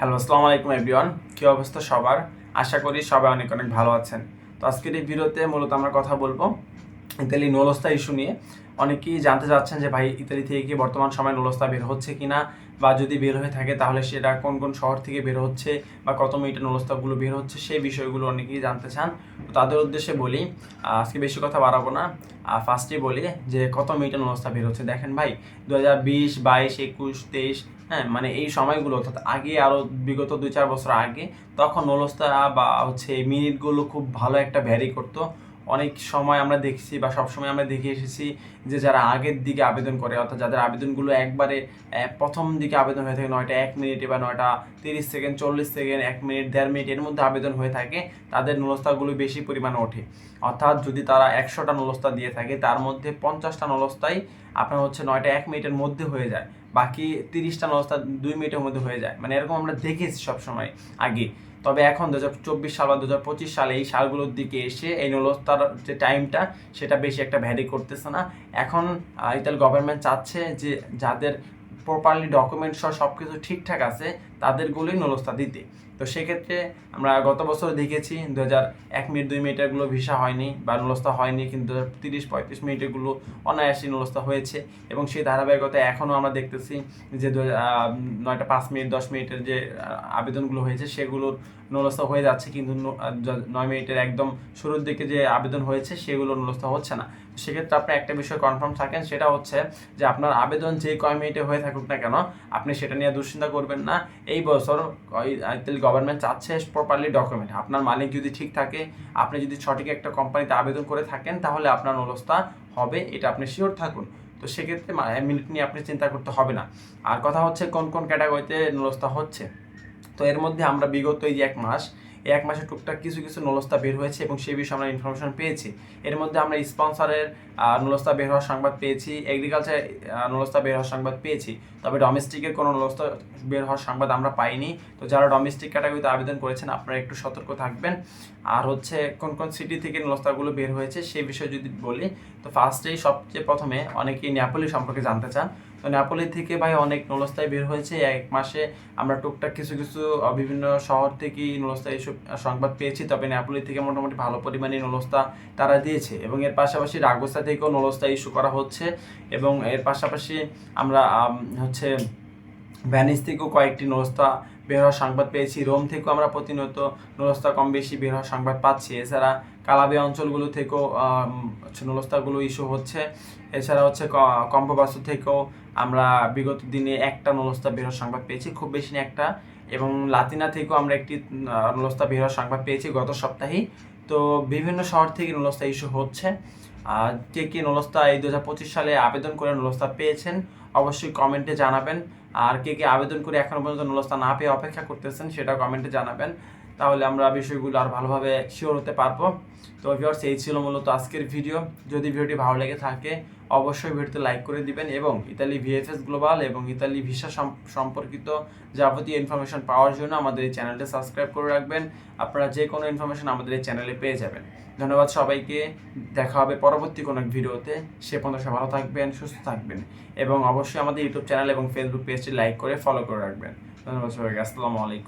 Hello, আসসালামু আলাইকুম everyone. কী অবস্থা সবার? আশা করি সবাই অনেক অনেক ভালো আছেন। তো আজকের এই ভিডিওতে মূলত আমরা কথা বলব ইতালি নলস্তা ইস্যু নিয়ে। অনেকেই জানতে চাচ্ছেন যে, ভাই, ইতালি থেকে কি বর্তমান সময় নলস্তা বের হচ্ছে কিনা? বা যদি বের হয়ে থাকে, তাহলে সেটা কোন কোন শহর থেকে বের হচ্ছে? বা কত মিটার নলস্তাগুলো বের হচ্ছে? সেই বিষয়গুলো অনেকেই জানতে চান। তো তাদের উদ্দেশ্যে বলি, আজকে বেশি কথা বাড়াবো না। ফার্স্টেই বলি যে, কত মিটার নলস্তা বের হচ্ছে? দেখেন ভাই দু হাজার বিশ, বাইশ, একুশ, তেইশ হ্যাঁ মানে এই সময়গুলো, অর্থাৎ আগে আরও বিগত দুই চার বছর আগে, তখন নলস্তা বা হচ্ছে মিনিটগুলো খুব ভালো একটা ভ্যারি করতো। অনেক সময় আমরা দেখছি বা সবসময় আমরা দেখে এসেছি যে যারা আগের দিকে আবেদন করে, অর্থাৎ যাদের আবেদনগুলো একবারে প্রথম দিকে আবেদন হয়ে থাকে নয়টা এক মিনিটে বা নয়টা তিরিশ সেকেন্ড, চল্লিশ সেকেন্ড, এক মিনিট, দেড় মিনিট এর মধ্যে আবেদন হয়ে থাকে, তাদের নলস্তাগুলো বেশি পরিমাণে ওঠে। অর্থাৎ যদি তারা একশোটা নলস্তা দিয়ে থাকে, তার মধ্যে পঞ্চাশটা নলস্তাই আপনার হচ্ছে নয়টা এক মিনিটের মধ্যে হয়ে যায়, বাকি তিরিশটা নস্তা দুই মিনিটের মধ্যে হয়ে যায়। মানে এরকম আমরা দেখেছি সবসময় আগে। তবে এখন দু হাজার চব্বিশ সাল বা দু হাজার পঁচিশ সালে এই সালগুলোর দিকে এসে এই নলস্তার যে টাইমটা সেটা বেশি একটা ভ্যারি করতেছে না। এখন ইতালি গভর্নমেন্ট চাচ্ছে যে যাদের প্রপারলি ডকুমেন্টস সব কিছু ঠিকঠাক আছে তাদেরগুলোই নলস্তা দিতে। তো সেক্ষেত্রে আমরা গত বছর দেখেছি দু হাজার এক মিনিট, দুই মিনিটেরগুলো ভিসা হয়নি বা নলস্তা হয়নি, কিন্তু দু হাজার তিরিশ, পঁয়ত্রিশ মিনিটেরগুলো অনায়াসী নলস্তা হয়েছে এবং সেই ধারাবাহিকতা এখনও আমরা দেখতেছি যে দু নয়টা পাঁচ মিনিট, দশ মিনিটের যে আবেদনগুলো হয়েছে সেগুলোর নলস্তা হয়ে যাচ্ছে, কিন্তু নয় মিনিটের একদম শুরুর দিকে যে আবেদন হয়েছে সেগুলো নলস্তা হচ্ছে না। সেক্ষেত্রে আপনি একটা বিষয় কনফার্ম থাকেন, সেটা হচ্ছে যে আপনার আবেদন যে কয় মিনিটে হয়ে থাকুক না কেন, আপনি সেটা নিয়ে দুশ্চিন্তা করবেন না এই বছর ইতালি গভর্নমেন্ট চাচ্ছে প্রপারলি ডকুমেন্ট আপনার মালিক যদি ঠিক থাকে, আপনি যদি সঠিক একটা কোম্পানিতে আবেদন করে থাকেন, তাহলে আপনার অবস্থা হবে, এটা আপনি শিওর থাকুন। তো সেক্ষেত্রে মিনিট নিয়ে আপনি চিন্তা করতে হবে না। আর কথা হচ্ছে, কোন কোন ক্যাটাগরিতে নুরস্থা হচ্ছে? তো এর মধ্যে আমরা বিগত এই যে এক মাস এই এক মাসে টুকটাক কিছু কিছু নলস্তা বের হয়েছে এবং সেই বিষয়ে আমরা ইনফরমেশন পেয়েছি। এর মধ্যে আমরা স্পন্সরের নলস্তা বের হওয়ার সংবাদ পেয়েছি এগ্রিকালচার নলস্তা বের হওয়ার সংবাদ পেয়েছি। তবে ডোমেস্টিকের কোনো নলস্তা বের হওয়ার সংবাদ আমরা পাইনি। তো যারা ডোমেস্টিক ক্যাটাগরিতে আবেদন করেছেন, আপনারা একটু সতর্ক থাকবেন। আর হচ্ছে, কোন কোন সিটি থেকে নলস্তাগুলো বের হয়েছে সেই বিষয়ে যদি বলি, তো ফার্স্টেই সবচেয়ে প্রথমে অনেকেই নেপালি সম্পর্কে জানতে চান। নেপালি থেকে ভাই অনেক নলস্তায় বের হয়েছে। এক মাসে আমরা টুকটাক কিছু কিছু বিভিন্ন শহর থেকেই নলস্তা এইসব সংবাদ পেয়েছি। তবে নেপালি থেকে মোটামুটি ভালো পরিমাণে নলস্তা তারা দিয়েছে এবং এর পাশাপাশি রাগোস্তা থেকেও নলস্তা ইস্যু করা হচ্ছে এবং এর পাশাপাশি আমরা হচ্ছে ভ্যানিস থেকেও কয়েকটি নলস্তা বের হওয়ার সংবাদ পেয়েছি। রোম থেকেও আমরা প্রতিনিয়ত নলস্তা কম বেশি বের হওয়ার সংবাদ পাচ্ছি। এছাড়া কালাবিয়া অঞ্চলগুলো থেকেও নলস্তাগুলো ইস্যু হচ্ছে। এছাড়া হচ্ছে কম্পবাসু থেকেও আমরা বিগত দিনে একটা নলস্তা বের হওয়ার সংবাদ পেয়েছি, খুব বেশি একটা। এবং লাতিনা থেকেও আমরা একটি নলস্তা বের হওয়ার সংবাদ পেয়েছি গত সপ্তাহেই। তো বিভিন্ন শহর থেকে নলস্তা ইস্যু হচ্ছে। আর কে কে নলস্তা এই দু হাজার পঁচিশ সালে আবেদন করে নলস্তা পেয়েছেন, অবশ্যই কমেন্টে জানাবেন। আর কে কে আবেদন করে এখনও পর্যন্ত নলস্তা না পেয়ে অপেক্ষা করতেছেন সেটা কমেন্টে জানাবেন। তাহলে আমরা বিষয়গুলো আর ভালোভাবে শিওর হতে পারব। তো ভিউয়ার্স এই ছিল মূলত আজকের ভিডিও যদি ভিডিওটি ভালো লেগে থাকে, অবশ্যই ভিডিওতে লাইক করে দিবেন এবং ইতালি ভিএফএস গ্লোবাল এবং ইতালি ভিসা সম- সম্পর্কিত যাবতীয় ইনফরমেশন পাওয়ার জন্য আমাদের এই চ্যানেলটি সাবস্ক্রাইব করে রাখবেন। আপনারা যে কোনো ইনফরমেশন আমাদের এই চ্যানেলে পেয়ে যাবেন। ধন্যবাদ সবাইকে। দেখা হবে পরবর্তী কোনো ভিডিওতে সে পর্যন্ত সবাই ভালো থাকবেন, সুস্থ থাকবেন এবং অবশ্যই আমাদের ইউটিউব চ্যানেল এবং ফেসবুক পেজটি লাইক করে ফলো করে রাখবেন। ধন্যবাদ সবাইকে। আসসালামু আলাইকুম।